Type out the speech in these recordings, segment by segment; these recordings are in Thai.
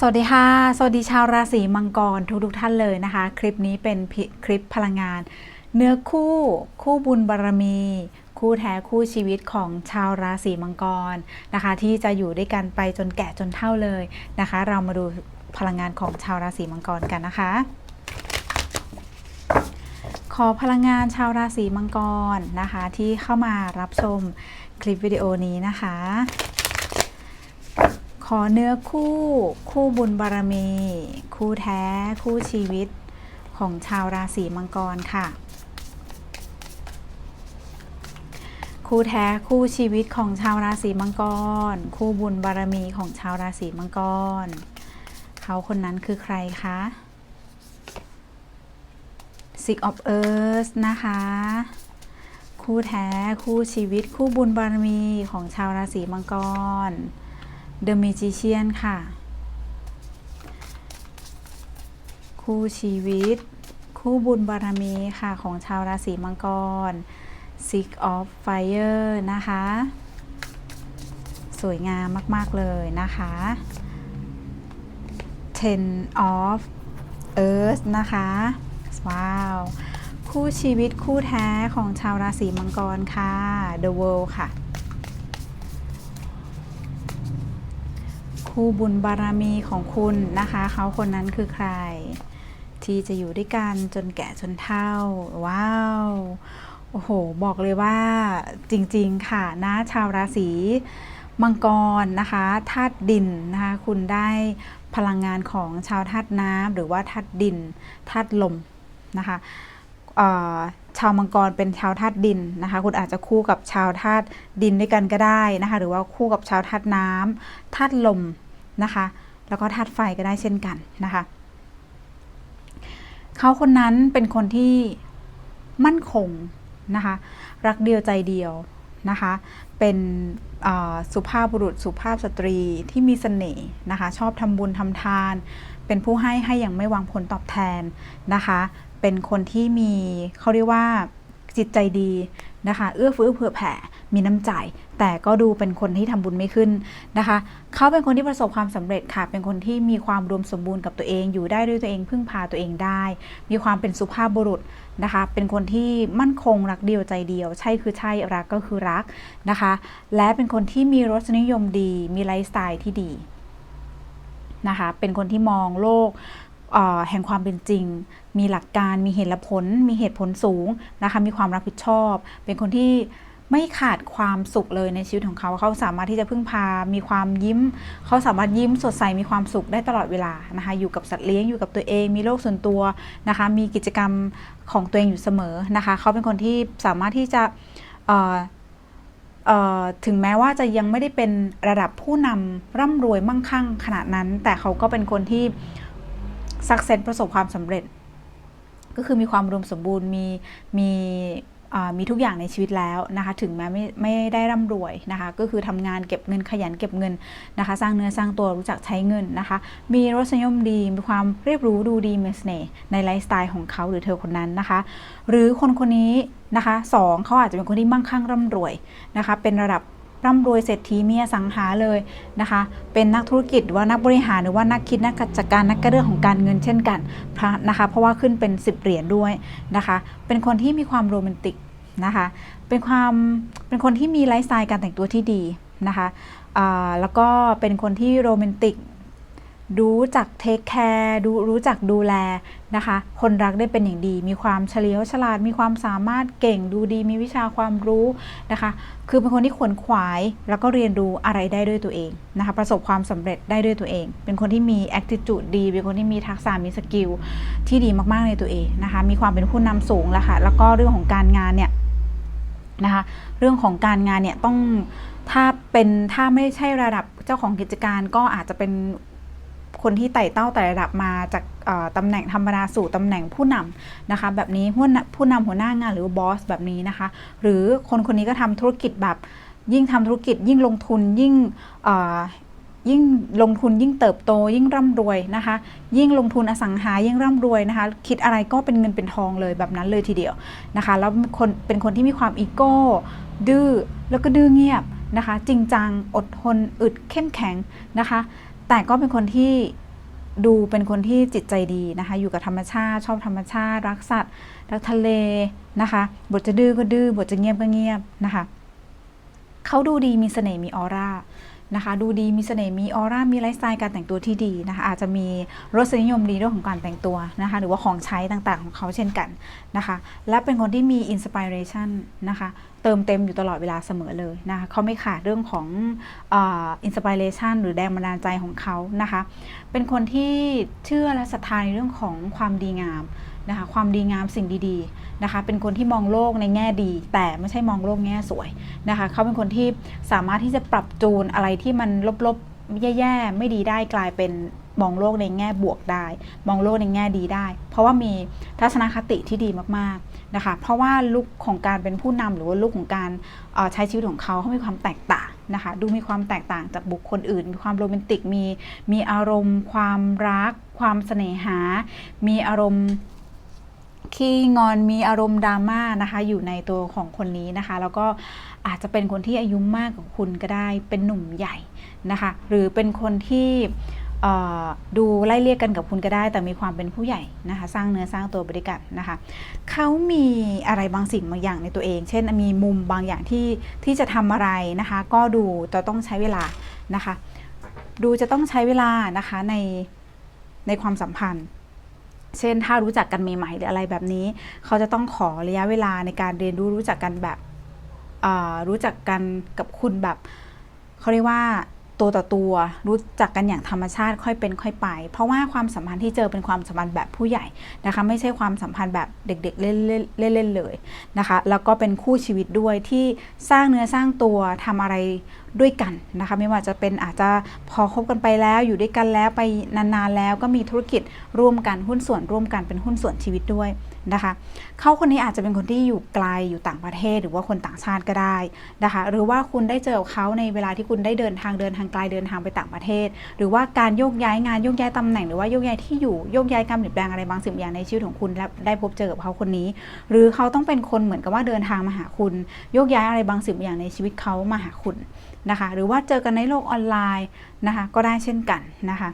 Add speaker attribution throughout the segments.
Speaker 1: สวัสดีค่ะ สวัสดีชาวราศีมังกรทุกทุกท่านเลยนะคะ คลิปนี้เป็นคลิปพลังงาน เนื้อคู่ คู่บุญบารมี คู่แท้คู่ชีวิตของชาวราศีมังกรนะคะ ที่จะอยู่ด้วยกันไปจนแก่จนเฒ่าเลยนะคะ เรามาดูพลังงานของชาวราศีมังกรกันนะคะ ขอพลังงานชาวราศีมังกรนะคะ ที่เข้ามารับชมคลิปวิดีโอนี้นะคะ ขอเนื้อคู่ คู่บุญบารมี คู่แท้ คู่ชีวิต ของชาวราศีมังกรค่ะ คู่แท้คู่ชีวิตของชาวราศีมังกร คู่บุญบารมีของชาวราศีมังกร เขาคนนั้นคือใครคะ Six of Earth นะคะ คู่แท้คู่ชีวิตคู่บุญบารมีของชาวราศีมังกร The Magician ค่ะ คู่ชีวิต คู่บุญบารมีค่ะของชาวราศีมังกร Six of Fire นะคะ สวยงามมาก ๆ เลยนะคะ Ten of Earth นะคะ ว้าว คู่ชีวิตคู่แท้ของชาวราศีมังกรค่ะ The World ค่ะ คู่บุญบารมีของคุณนะคะ เขาคนนั้นคือใคร ที่จะอยู่ด้วยกันจนแก่จนเฒ่า ว้าวโอ้โห บอกเลยว่าจริงๆค่ะนะชาวราศีมังกรนะคะธาตุดินนะคะคุณได้พลังงานของชาวธาตุน้ำหรือว่าธาตุดินธาตุลมนะคะชาวมังกรเป็นชาวธาตุดินนะคะ คุณอาจจะคู่กับชาวธาตุดินด้วยกันก็ได้นะคะ หรือว่าคู่กับชาวธาตุน้ำธาตุลม นะคะ แล้วก็ธาตุไฟก็ได้เช่นกันนะคะ เขาคนนั้นเป็นคนที่มั่นคงนะคะ รักเดียวใจเดียวนะคะ เป็นสุภาพบุรุษสุภาพสตรีที่มีเสน่ห์นะคะ ชอบทำบุญทำทาน เป็นผู้ให้ให้อย่างไม่หวังผลตอบแทนนะคะ เป็นคนที่มีเขาเรียกว่าจิตใจดีนะคะ เอื้อเฟื้อเผื่อแผ่ มีน้ำใจ แต่ก็ดูเป็นคนที่ทำบุญไม่ขึ้นนะคะ เขาเป็นคนที่ประสบความสำเร็จค่ะ เป็นคนที่มีความรวมสมบูรณ์กับตัวเองอยู่ได้ด้วยตัวเองพึ่งพาตัวเองได้ มีความเป็นสุภาพบุรุษนะคะ เป็นคนที่มั่นคงรักเดียวใจเดียว ใช่คือใช่รักก็คือรักนะคะ และเป็นคนที่มีรสนิยมดี มีไลฟ์สไตล์ที่ดีนะคะ เป็นคนที่มองโลกแห่งความเป็นจริง มีหลักการ มีเหตุและผล มีเหตุผลสูงนะคะ มีความรับผิดชอบ เป็นคนที่ ไม่ขาดความสุขเลยในชีวิตของเขา เขาสามารถที่จะพึ่งพา มีความยิ้ม เขาสามารถยิ้มสดใส มีความสุขได้ตลอดเวลานะคะ อยู่กับสัตว์เลี้ยง อยู่กับตัวเอง มีโลกส่วนตัวนะคะ มีกิจกรรมของตัวเองอยู่เสมอนะคะ เขาเป็นคนที่สามารถที่จะถึงแม้ว่าจะยังไม่ได้เป็นระดับผู้นำร่ำรวยมั่งคั่งขนาดนั้น แต่เขาก็เป็นคนที่สักเซนประสบความสำเร็จ ก็คือมีความรวมสมบูรณ์ มี มี มีทุกอย่างในชีวิตแล้วนะคะ ถึงแม้ไม่ไม่ได้ร่ำรวยนะคะ ก็คือทำงานเก็บเงินขยันเก็บเงินนะคะ สร้างเนื้อสร้างตัวรู้จักใช้เงินนะคะ มีรสนิยมดี มีความเรียบรู้ดูดีมีเสน่ห์ในไลฟ์สไตล์ของเขาหรือเธอคนนั้นนะคะ หรือคนคนนี้นะคะสองเขาอาจจะเป็นคนที่มั่งคั่งร่ำรวยนะคะ เป็นระดับ ร่ำรวยเศรษฐีมีอสังหาเลยนะคะ เป็นนักธุรกิจหรือว่านักบริหารหรือว่านักคิดนักจัดการนักเรื่องของการเงินเช่นกันพระนะคะ เพราะว่าขึ้นเป็น 10 เหรียญด้วยนะคะ เป็นคนที่มีความโรแมนติกนะคะ เป็นความเป็นคนที่มีไลฟ์สไตล์การแต่งตัวที่ดีนะคะแล้วก็เป็นคนที่โรแมนติก รู้จักเทคแคร์ดูรู้จักดูแลนะคะ คนรักได้เป็นอย่างดี มีความเฉลียวฉลาด มีความสามารถเก่งดูดี มีวิชาความรู้นะคะ คือเป็นคนที่ขวนขวาย แล้วก็เรียนรู้อะไรได้ด้วยตัวเองนะคะ ประสบความสำเร็จได้ด้วยตัวเอง เป็นคนที่มี attitude ดี เป็นคนที่มีทักษะมีสกิลที่ดีมากๆในตัวเองนะคะ มีความเป็นผู้นำสูงแล้วค่ะ แล้วก็เรื่องของการงานเนี่ยนะคะ เรื่องของการงานเนี่ยต้องถ้าเป็นถ้าไม่ใช่ระดับเจ้าของกิจการก็อาจจะเป็น คนที่ไต่เต้าไต่ระดับมาจากตำแหน่งธรรมดาสู่ตำแหน่งผู้นำนะคะ แบบนี้ผู้นผู้นำหัวหน้างานหรือบอสแบบนี้นะคะ หรือคนคนนี้ก็ทำธุรกิจแบบยิ่งทำธุรกิจยิ่งลงทุนยิ่งยิ่งลงทุนยิ่งเติบโตยิ่งร่ำรวยนะคะ ยิ่งลงทุนอสังหายิ่งร่ำรวยนะคะ คิดอะไรก็เป็นเงินเป็นทองเลยแบบนั้นเลยทีเดียวนะคะ แล้วคนเป็นคนที่มีความอีโก้ดื้อแล้วก็ดื้อเงียบนะคะ จริงจังอดทนอึดเข้มแข็งนะคะ แต่ก็เป็นคนที่ดูเป็นคนที่จิตใจดีนะคะ อยู่กับธรรมชาติ ชอบธรรมชาติ รักสัตว์ รักทะเลนะคะ บทจะดื้อก็ดื้อ บทจะเงียบก็เงียบนะคะ เขาดูดีมีเสน่ห์มีออร่า นะคะ ดูดีมีเสน่ห์มีออร่ามีไลฟ์สไตล์การแต่งตัวที่ดีนะคะ อาจจะมีรสนิยมดีเรื่องของการแต่งตัวนะคะ หรือว่าของใช้ต่างๆของเขาเช่นกันนะคะ และเป็นคนที่มีอินสปิเรชันนะคะเติมเต็มอยู่ตลอดเวลาเสมอเลยนะคะเขาไม่ขาดเรื่องของอินสปิเรชันหรือแรงบันดาลใจของเขานะคะ เป็นคนที่เชื่อและศรัทธาในเรื่องของความดีงาม นะคะความดีงามสิ่งดีๆนะคะเป็นคนที่มองโลกในแง่ดี แต่ไม่ใช่มองโลกแง่สวยนะคะเขาเป็นคนที่สามารถที่จะปรับจูนอะไรที่มันลบๆแย่ๆไม่ดีได้กลายเป็นมองโลกในแง่บวกได้ มองโลกในแง่ดีได้ เพราะว่ามีทัศนคติที่ดีมากๆนะคะ เพราะว่าลุคของการเป็นผู้นำหรือว่าลุคของการใช้ชีวิตของเขาเขามีความแตกต่างนะคะ ดูมีความแตกต่างจากบุคคลอื่น มีความโรแมนติก มีมีอารมณ์ ความรัก ความเสน่หา มีอารมณ์ ขี้งอนมีอารมณ์ดราม่านะคะอยู่ในตัวของคนนี้นะคะ แล้วก็อาจจะเป็นคนที่อายุมากกว่าคุณก็ได้เป็นหนุ่มใหญ่นะคะ หรือเป็นคนที่ดูไล่เรียกกันกับคุณก็ได้ แต่มีความเป็นผู้ใหญ่นะคะ สร้างเนื้อสร้างตัวบริกันนะคะเขามีอะไรบางสิ่งบางอย่างในตัวเอง เช่นมีมุมบางอย่างที่ที่จะทำอะไรนะคะ ก็ดูจะต้องใช้เวลานะคะ ดูจะต้องใช้เวลานะคะในในความสัมพันธ์ เช่น ถ้ารู้จักกันใหม่ๆหรืออะไรแบบนี้ เขาจะต้องขอระยะเวลาในการเรียนรู้รู้จักกันแบบรู้จักกันกับคุณแบบเขาเรียกว่าตัวต่อตัวรู้จักกันอย่างธรรมชาติค่อยเป็นค่อยไป เพราะว่าความสัมพันธ์ที่เจอเป็นความสัมพันธ์แบบผู้ใหญ่นะคะ ไม่ใช่ความสัมพันธ์แบบเด็กๆเล่นๆเล่นๆเลยนะคะ แล้วก็เป็นคู่ชีวิตด้วยที่สร้างเนื้อสร้างตัวทำอะไร ด้วยกันนะคะไม่ว่าจะเป็นอาจจะพอคบกันไปแล้วอยู่ด้วยกันแล้วไปนานๆแล้วก็มีธุรกิจร่วมกันหุ้นส่วนร่วมกันเป็นหุ้นส่วนชีวิตด้วยนะคะเขาคนนี้อาจจะเป็นคนที่อยู่ไกลอยู่ต่างประเทศ หรือว่าคนต่างชาติก็ได้นะคะหรือว่าคุณได้เจอเขาในเวลาที่คุณได้เดินทางเดินทางไกลเดินทางไปต่างประเทศ หรือว่าการโยกย้ายงานโยกย้ายตำแหน่งหรือว่าโยกย้ายที่อยู่โยกย้ายการเปลี่ยนแปลงอะไรบางสิ่งบอย่างในชีวิตของคุณและได้พบเจอกับเขาคนนี้ หรือเขาต้องเป็นคนเหมือนกับว่าเดินทางมาหาคุณ โยกย้ายอะไรบางสิ่งบางอย่างในชีวิตเขามาหาคุณ นะคะ หรือว่าเจอกันในโลกออนไลน์นะคะ ก็ได้เช่นกันนะคะ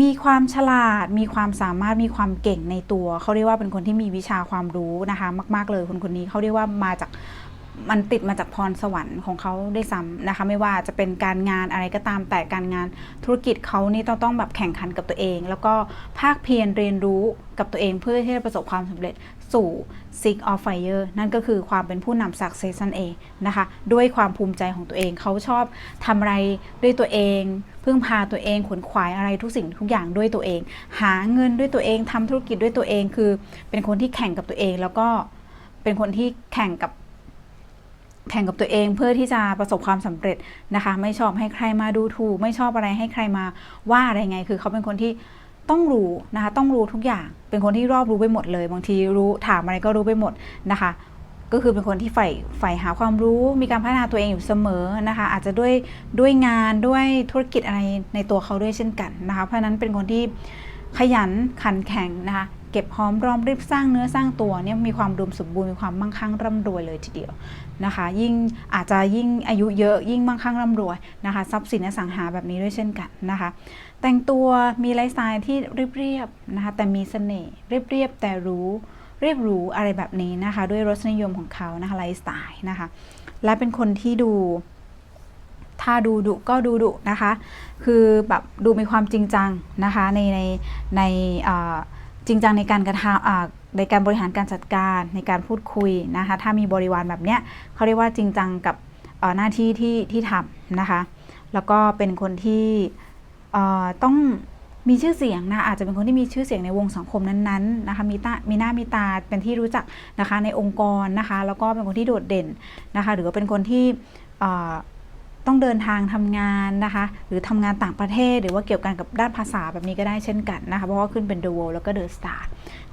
Speaker 1: มีความฉลาด มีความสามารถ มีความเก่งในตัว เขาเรียกว่าเป็นคนที่มีวิชาความรู้นะคะ มาก ๆ เลยคนคนนี้เขาเรียกว่ามาจาก มันติดมาจากพรสวรรค์ของเขาได้ซ้ำนะคะ ไม่ว่าจะเป็นการงานอะไรก็ตามแต่การงานธุรกิจเขานี่ต้องต้องแบบแข่งขันกับตัวเอง แล้วก็ภาคเพียรเรียนรู้กับตัวเองเพื่อที่จะประสบความสำเร็จสู่ Seek of Fire นั่นก็คือความเป็นผู้นำ Success นเองนะคะ ด้วยความภูมิใจของตัวเองเขาชอบทำอะไรด้วยตัวเอง พึ่งพาตัวเองขวนขวายอะไรทุกสิ่งทุกอย่างด้วยตัวเอง หาเงินด้วยตัวเองทำธุรกิจด้วยตัวเองคือ เป็นคนที่แข่งกับตัวเองแล้วก็เป็นคนที่แข่งกับ แข่งกับตัวเองเพื่อที่จะประสบความสำเร็จนะคะ ไม่ชอบให้ใครมาดูถูก ไม่ชอบอะไรให้ใครมาว่าอะไรไง คือเขาเป็นคนที่ต้องรู้นะคะ ต้องรู้ทุกอย่าง เป็นคนที่รอบรู้ไปหมดเลย บางทีรู้ถามอะไรก็รู้ไปหมดนะคะ ก็คือเป็นคนที่ใฝ่ใฝ่หาความรู้ มีการพัฒนาตัวเองอยู่เสมอนะคะ อาจจะด้วยด้วยงานด้วยธุรกิจอะไรในตัวเขาด้วยเช่นกันนะคะ เพราะนั้นเป็นคนที่ขยันขันแข็งนะคะเก็บหอมรอมริบสร้างเนื้อสร้างตัวเนี่ยมีความรวมสมบูรณ์มีความมั่งคั่งร่ำรวยเลยทีเดียว นะคะ ยิ่งอาจจะยิ่งอายุเยอะยิ่งมั่งคั่งร่ำรวยนะคะ ทรัพย์สินอสังหาแบบนี้ด้วยเช่นกันนะคะ แต่งตัวมีไลฟ์สไตล์ที่เรียบๆนะคะแต่มีเสน่ห์เรียบๆแต่รู้เรียบหรูอะไรแบบนี้นะคะ ด้วยรสนิยมของเขานะคะไลฟ์สไตล์นะคะ และเป็นคนที่ดูถ้าดูดุก็ดูดุนะคะ คือแบบดูมีความจริงจังนะคะในในในจริงจังในการกระทำอ่า ในการบริหารการจัดการในการพูดคุยนะคะ ถ้ามีบริวารแบบเนี้ยเขาเรียกว่าจริงจังกับหน้าที่ที่ที่ทำนะคะ แล้วก็เป็นคนที่ต้องมีชื่อเสียงนะอาจจะเป็นคนที่มีชื่อเสียงในวงสังคมนั้นๆนะคะมีตามีหน้ามีตาเป็นที่รู้จักนะคะในองค์กรนะคะ แล้วก็เป็นคนที่โดดเด่นนะคะ หรือว่าเป็นคนที่ต้องเดินทางทำงานนะคะ หรือทำงานต่างประเทศ หรือว่าเกี่ยวกันกับด้านภาษาแบบนี้ก็ได้เช่นกันนะคะ เพราะว่าขึ้นเป็น The World แล้วก็ The Star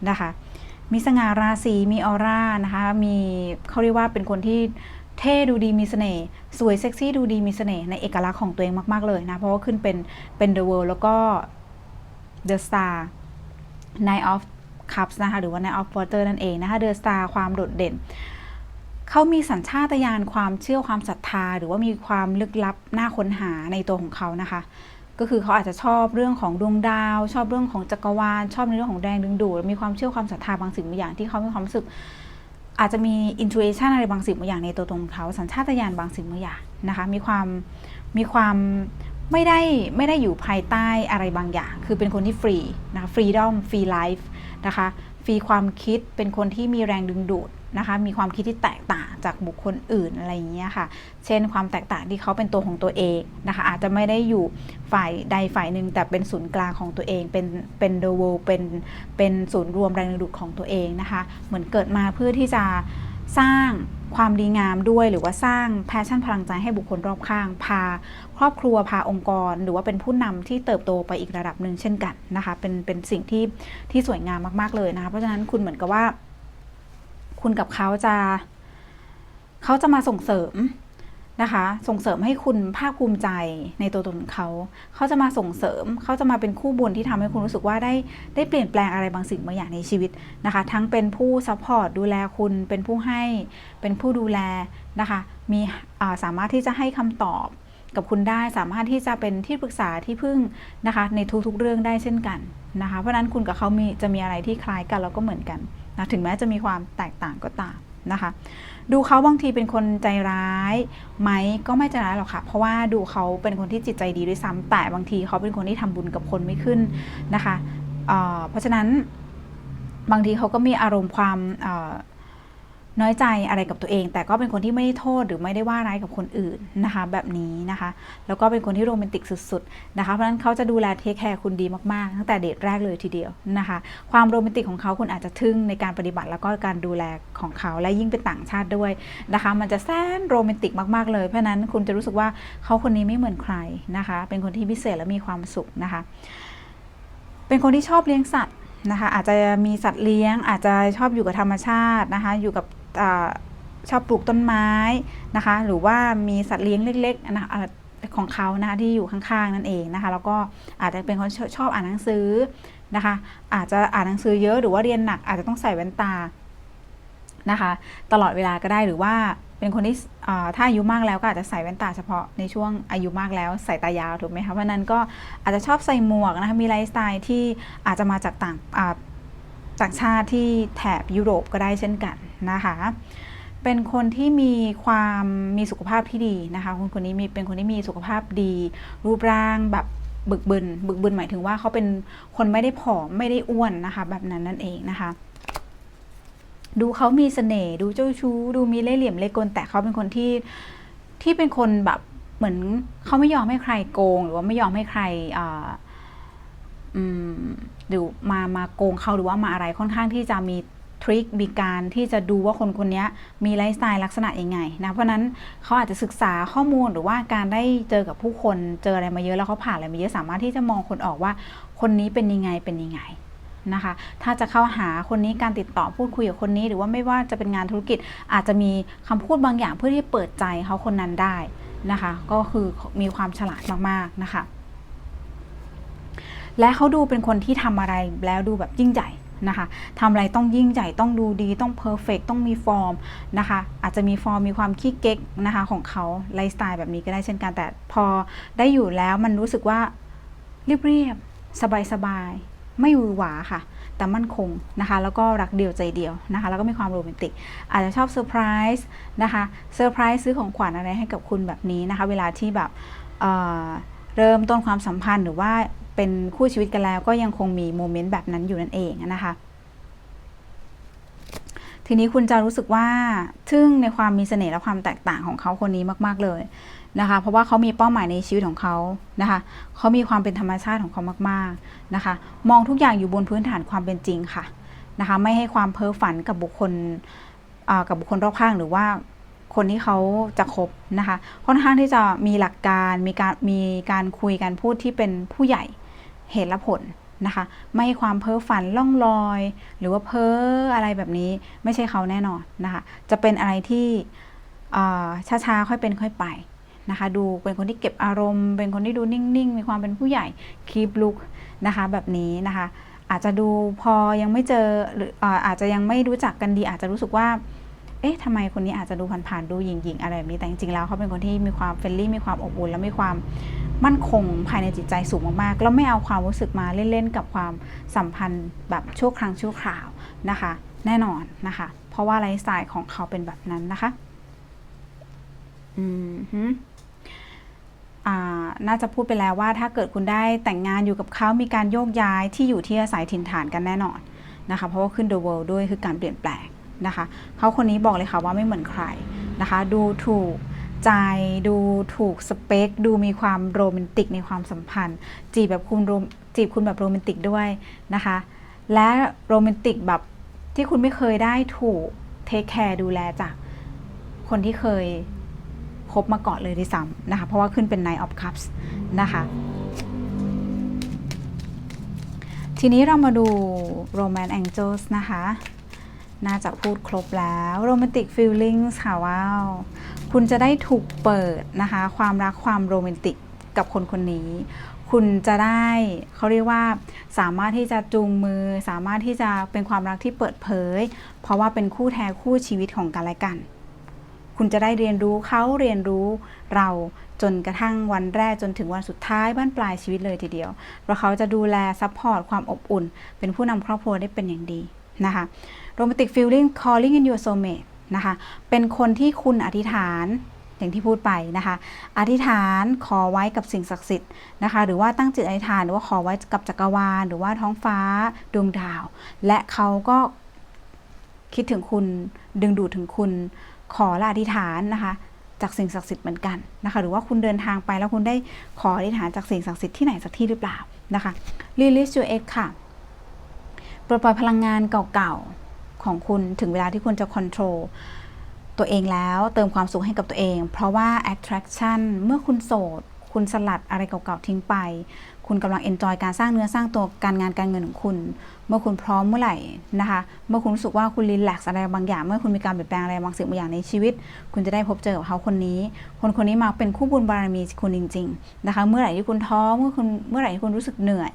Speaker 1: นะคะ มีสง่าราศีมีออร่านะคะมีเขาเรียกว่าเป็นคนที่เท่ดูดีมีเสน่ห์สวยเซ็กซี่ดูดีมีเสน่ห์ในเอกลักษณ์ของตัวเองมาก ๆ เลยนะ เพราะว่าขึ้นเป็นเป็น The World แล้วก็ The Star Nine of Cups นะคะ หรือว่า Nine of Water นั่นเองนะคะ The Star ความโดดเด่น เขามีสัญชาตญาณความเชื่อความศรัทธา หรือว่ามีความลึกลับน่าค้นหาในตัวของเขานะคะ ก็คือเขาอาจจะชอบเรื่องของดวงดาว ชอบเรื่องของจักรวาล ชอบในเรื่องของแรงดึงดูดมีความเชื่อความศรัทธาบางสิ่งบางอย่างที่เขามีความรู้สึก อาจจะมี intuition อะไรบางสิ่งบางอย่างในตัวตนของเขา สัญชาตญาณบางสิ่งบางอย่างนะคะมีความมีความไม่ได้ไม่ได้อยู่ภายใต้อะไรบางอย่าง คือเป็นคนที่ฟรีนะคะ freedom free life นะคะฟรีความคิดเป็นคนที่มีแรงดึงดูด นะคะมีความคิดที่แตกต่างจากบุคคลอื่นอะไรอย่างเงี้ยค่ะ เช่นความแตกต่างที่เขาเป็นตัวของตัวเองนะคะอาจจะไม่ได้อยู่ฝ่ายใดฝ่ายหนึ่งแต่เป็นศูนย์กลางของตัวเอง เป็นเป็น the world เป็นเป็นศูนย์รวมแรงดึงดูดของตัวเองนะคะ เหมือนเกิดมาเพื่อที่จะสร้างความดีงามด้วยหรือว่าสร้างแพชชั่นพลังใจให้บุคคลรอบข้าง พาครอบครัวพาองค์กร หรือว่าเป็นผู้นำที่เติบโตไปอีกระดับหนึ่งเช่นกันนะคะเป็นเป็นสิ่งที่ที่สวยงามมากๆเลยนะคะเพราะฉะนั้นคุณเหมือนกับว่า คุณกับเขาจะเขาจะมาส่งเสริมนะคะ ส่งเสริมให้คุณภาคภูมิใจในตัวตนเขา เขาจะมาส่งเสริม เขาจะมาเป็นคู่บุญที่ทำให้คุณรู้สึกว่าได้ได้เปลี่ยนแปลงอะไรบางสิ่งบางอย่างในชีวิตนะคะ ทั้งเป็นผู้ซัพพอร์ตดูแลคุณ เป็นผู้ให้ เป็นผู้ดูแลนะคะ มีสามารถที่จะให้คำตอบกับคุณได้ สามารถที่จะเป็นที่ปรึกษาที่พึ่งนะคะ ในทุกๆเรื่องได้เช่นกันนะคะ เพราะนั้นคุณกับเขามีจะมีอะไรที่คล้ายกันแล้วก็เหมือนกัน นะถึงแม้จะมีความแตกต่างก็ตามนะคะ ดูเขาบางทีเป็นคนใจร้ายไหมก็ไม่ใจร้ายหรอกค่ะ เพราะว่าดูเขาเป็นคนที่จิตใจดีด้วยซ้ำแต่บางทีเขาเป็นคนที่ทำบุญกับคนไม่ขึ้นนะคะเเพราะฉะนั้นบางทีเขาก็มีอารมณ์ความ น้อยใจอะไรกับตัวเอง แต่ก็เป็นคนที่ไม่ได้โทษหรือไม่ได้ว่าร้ายกับคนอื่นนะคะ แบบนี้นะคะ แล้วก็เป็นคนที่โรแมนติกสุดๆนะคะเพราะฉะนั้นเขาจะดูแลเทคแคร์คุณดีมากๆ ตั้งแต่เดทแรกเลยทีเดียวนะคะ ความโรแมนติกของเขาคุณอาจจะทึ่งในการปฏิบัติแล้วก็การดูแลของเขาและยิ่งเป็นต่างชาติด้วยนะคะ มันจะแสนโรแมนติกมากๆเลยเพราะฉะนั้นคุณจะรู้สึกว่าเขาคนนี้ไม่เหมือนใครนะคะ เป็นคนที่พิเศษและมีความสุขนะคะ เป็นคนที่ชอบเลี้ยงสัตว์นะคะอาจจะมีสัตว์เลี้ยง อาจจะชอบอยู่กับธรรมชาตินะคะ อยู่กับ ชอบปลูกต้นไม้นะคะ หรือว่ามีสัตว์เลี้ยงเล็กๆนะของเขานะคะที่อยู่ข้างๆ นั่นเองนะคะ แล้วก็อาจจะเป็นคนชอบชอบอ่านหนังสือนะคะ อาจจะอ่านหนังสือเยอะหรือว่าเรียนหนักอาจจะต้องใส่แว่นตานะคะ ตลอดเวลาก็ได้หรือว่าเป็นคนที่ถ้าอายุมากแล้วก็อาจจะใส่แว่นตาเฉพาะในช่วงอายุมากแล้วใส่ตายาวถูกไหมคะเพราะนั้นก็อาจจะชอบใส่หมวกนะคะมีไลฟ์สไตล์ที่อาจจะมาจากต่างอ่าจากชาติที่แถบยุโรปก็ได้เช่นกัน นะคะ เป็นคนที่มีความมีสุขภาพที่ดีนะคะ คนคนนี้มีเป็นคนที่มีสุขภาพดี รูปร่างแบบบึกบึน บึกบึนหมายถึงว่าเขาเป็นคนไม่ได้ผอมไม่ได้อ้วนนะคะ แบบนั้นนั่นเองนะคะ ดูเขามีเสน่ห์ดูเจ้าชู้ ดูมีเล่ห์เหลี่ยมเล่ห์กลแต่เขาเป็นคนที่ที่เป็นคนแบบเหมือนเขาไม่ยอมให้ใครโกง หรือว่าไม่ยอมให้ใครอ่าอืมหรือมามาโกงเขาหรือว่ามาอะไรค่อนข้างที่จะมี ทริคมีการที่จะดูว่าคนคนนี้มีไลฟ์สไตล์ลักษณะยังไงนะเพราะนั้นเขาอาจจะศึกษาข้อมูลหรือว่าการได้เจอกับผู้คนเจออะไรมาเยอะแล้วเขาผ่านอะไรมาเยอะสามารถที่จะมองคนออกว่าคนนี้เป็นยังไงเป็นยังไงนะคะถ้าจะเข้าหาคนนี้การติดต่อพูดคุยกับคนนี้ หรือว่าไม่ว่าจะเป็นงานธุรกิจอาจจะมีคำพูดบางอย่างเพื่อที่เปิดใจเขาคนนั้นได้นะคะ ก็คือมีความฉลาดมากๆนะคะ และเขาดูเป็นคนที่ทำอะไรแล้วดูแบบยิ่งใหญ่ นะคะทำอะไรต้องยิ่งใหญ่ต้องดูดีต้องเพอร์เฟกต้องมีฟอร์มนะคะอาจจะมีฟอร์มมีความขี้เก๊กนะคะของเขาไลฟ์สไตล์แบบนี้ก็ได้เช่นกันแต่พอได้อยู่แล้วมันรู้สึกว่าเรียบๆสบายๆไม่หวือหวาค่ะแต่มั่นคงนะคะแล้วก็รักเดียวใจเดียวนะคะแล้วก็มีความโรแมนติก อาจจะชอบเซอร์ไพรส์นะคะเซอร์ไพรส์ซื้อของขวัญอะไรให้กับคุณแบบนี้นะคะเวลาที่แบบเเริ่มต้นความสัมพันธ์หรือว่า เป็นคู่ชีวิตกันแล้ว ก็ยังคงมีโมเมนต์แบบนั้นอยู่นั่นเองนะคะ ทีนี้คุณจะรู้สึกว่าทึ่งในความมีเสน่ห์และความแตกต่างของเขาคนนี้มาก ๆเลยนะคะ เพราะว่าเขามีเป้าหมายในชีวิตของเขานะคะเขามีความเป็นธรรมชาติของเขามากๆนะคะ มองทุกอย่างอยู่บนพื้นฐานความเป็นจริงค่ะนะคะไม่ให้ความเพ้อฝันกับบุคคลอ่ากับบุคคลรอบข้างหรือว่าคนที่เขาจะคบนะคะ ค่อนข้างที่จะมีหลักการมีการมีการคุยการพูดที่เป็นผู้ใหญ่ เหตุและผลนะคะ ไม่ให้ความเพ้อฝันล่องลอย หรือว่าเพ้ออะไรแบบนี้ไม่ใช่เขาแน่นอนนะคะ จะเป็นอะไรที่ช้าๆค่อยเป็นค่อยไปนะคะ ดูเป็นคนที่เก็บอารมณ์ เป็นคนที่ดูนิ่งๆ มีความเป็นผู้ใหญ่คีบลุกนะคะแบบนี้นะคะ อาจจะดูพอยังไม่เจอหรืออาจจะยังไม่รู้จักกันดี อาจจะรู้สึกว่า เอ๊ะทำไมคนนี้อาจจะดูผ่านๆดูหยิ่งๆอะไรแบบนี้แต่จริงๆแล้วเขาเป็นคนที่มีความเฟรนลี่มีความอบอุ่นและมีความมั่นคงภายในจิตใจสูงมากๆ แล้วไม่เอาความรู้สึกมาเล่นๆกับความสัมพันธ์แบบชั่วครั้งชั่วคราวนะคะ แน่นอนนะคะ เพราะว่าไลฟ์สไตล์ของเขาเป็นแบบนั้นนะคะ อืมฮึอ่าน่าจะพูดไปแล้วว่าถ้าเกิดคุณได้แต่งงานอยู่กับเขามีการโยกย้ายที่อยู่ที่อาศัยถิ่นฐานกันแน่นอนนะคะ เพราะว่าขึ้น the world ด้วยคือการเปลี่ยนแปลง นะคะเขาคนนี้บอกเลยค่ะว่าไม่เหมือนใครนะคะ ดูถูกใจดูถูกสเปค ดูมีความโรแมนติกในความสัมพันธ์ จีบแบบคุณโรมจีบคุณแบบโรแมนติกด้วยนะคะ และโรแมนติกแบบที่คุณไม่เคยได้ถูกเทคแคร์ดูแลจากคนที่เคยคบมาก่อนเลยด้วยซ้ำนะคะ เพราะว่าขึ้นเป็น Nine of Cups นะคะ ทีนี้เรามาดู Romance Angels นะคะ น่าจะพูดครบแล้ว Romantic Feelings ค่ะว้าว คุณจะได้ถูกเปิดนะคะ ความรักความโรแมนติกกับคนคนนี้ คุณจะได้เขาเรียกว่า สามารถที่จะจูงมือ สามารถที่จะเป็นความรักที่เปิดเผย เพราะว่าเป็นคู่แท้คู่ชีวิตของกันและกัน คุณจะได้เรียนรู้เขาเรียนรู้เราจนกระทั่งวันแรกจนถึงวันสุดท้ายบ้านปลายชีวิตเลยทีเดียวเพราะเขาจะดูแลซัพพอร์ตความอบอุ่น เป็นผู้นำครอบครัวได้เป็นอย่างดีนะคะ romantic feeling calling in your soulmate นะคะ เป็นคนที่คุณอธิษฐานอย่างที่พูดไปนะคะ อธิษฐานขอไว้กับสิ่งศักดิ์สิทธิ์นะคะ หรือว่าตั้งจิตอธิษฐานหรือว่าขอไว้กับจักรวาล หรือว่าท้องฟ้าดวงดาว และเขาก็คิดถึงคุณดึงดูดถึงคุณขอและอธิษฐานนะคะจากสิ่งศักดิ์สิทธิ์เหมือนกันนะคะ หรือว่าคุณเดินทางไปแล้วคุณได้ขออธิษฐานจากสิ่งศักดิ์สิทธิ์ที่ไหนสักที่หรือเปล่านะคะ release your ex ค่ะปลดปล่อยพลังงานเก่าๆ ของคุณถึงเวลาที่คุณจะ control ตัวเองแล้วเติมความสุขให้กับตัวเอง เพราะว่า attraction เมื่อคุณโสด คุณสลัดอะไรเก่าๆทิ้งไป คุณกำลัง enjoy การสร้างเนื้อสร้างตัวการงานการเงินของคุณ มื่อคุณพร้อมเมื่อไหร่นะคะ เมื่อคุณรู้สึกว่าคุณรีแลกซ์อะไรบางอย่าง เมื่อคุณมีการเปลี่ยนแปลงอะไรบางสิ่งบางอย่างในชีวิต คุณจะได้พบเจอกับเขาคนนี้ คนคนนี้มาเป็นคู่บุญบารมีคุณจริง ๆ นะคะ เมื่อไหร่ที่คุณท้อเมื่อคุณเมื่อไหร่ที่คุณรู้สึกเหนื่อย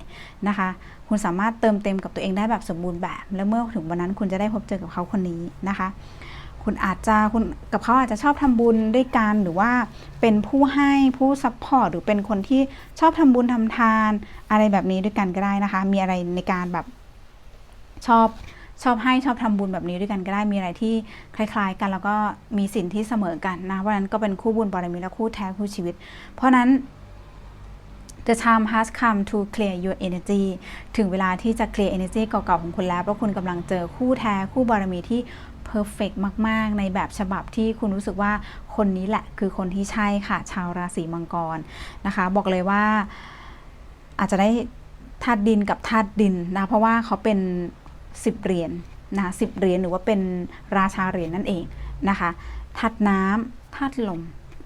Speaker 1: นะคะ คุณสามารถเติมเต็มกับตัวเองได้แบบสมบูรณ์แบบ และเมื่อถึงวันนั้นคุณจะได้พบเจอกับเขาคนนี้นะคะคุณอาจจะคุณกับเขาอาจจะชอบทำบุญด้วยกันหรือว่าเป็นผู้ให้ผู้ซัพพอร์ตหรือเป็นคนที่ชอบทำบุญทำทาน อะไรแบบนี้ด้วยกันก็ได้นะคะ มีอะไรในการแบบ ชอบชอบให้ชอบทำบุญแบบนี้ด้วยกันก็ได้มีอะไรที่คล้ายๆ กันแล้วก็มีสินที่เสมอกันนะเพราะนั้นก็เป็นคู่บุญบารมีและคู่แท้คู่ชีวิต เพราะฉะนั้น The time has come to clear your energy ถึงเวลาที่จะ clear energy เก่าๆของคุณแล้ว เพราะคุณกำลังเจอคู่แท้คู่บารมีที่ perfect มาก ๆ ในแบบฉบับที่คุณรู้สึกว่าคนนี้แหละคือคนที่ใช่ค่ะ ชาวราศีมังกรนะคะ บอกเลยว่าอาจจะได้ธาตุดินกับธาตุดินนะ เพราะว่าเขาเป็น 10เหรียญนะสิบเหรียญหรือว่าเป็นราชาเหรียญนั่นเองนะคะธาตุน้ำธาตุลม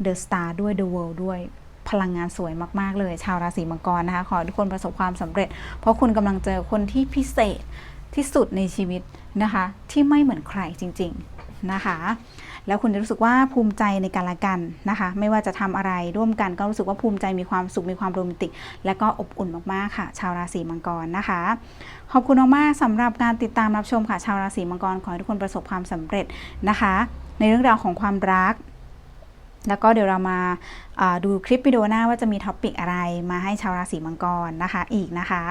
Speaker 1: The Star ด้วย The World ด้วยพลังงานสวยมาก ๆ เลย ชาวราศีมังกรนะคะ ขอทุกคนประสบความสำเร็จ เพราะคุณกำลังเจอคนที่พิเศษที่สุดในชีวิตนะคะ ที่ไม่เหมือนใครจริง ๆ นะคะ แล้วคุณจะรู้สึกว่าภูมิใจในกันและกันนะคะ ไม่ว่าจะทำอะไรร่วมกันก็รู้สึกว่าภูมิใจมีความสุขมีความโรแมนติก และก็อบอุ่นมากๆค่ะ ชาวราศีมังกรนะคะ ขอบคุณมากๆสำหรับการติดตามรับชมค่ะ ชาวราศีมังกรขอให้ทุกคนประสบความสำเร็จนะคะ ในเรื่องราวของความรักแล้วก็เดี๋ยวเรามาาดูคลิปวิดีโอหน้าว่าจะมีท็อปิกอะไรมาให้ชาวราศีมังกรนะคะ อีกนะคะ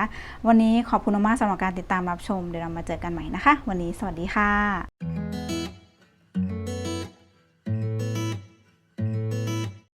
Speaker 1: วันนี้ขอบคุณมากๆสำหรับการติดตามรับชม เดี๋ยวเรามาเจอกันใหม่นะคะ วันนี้สวัสดีค่ะ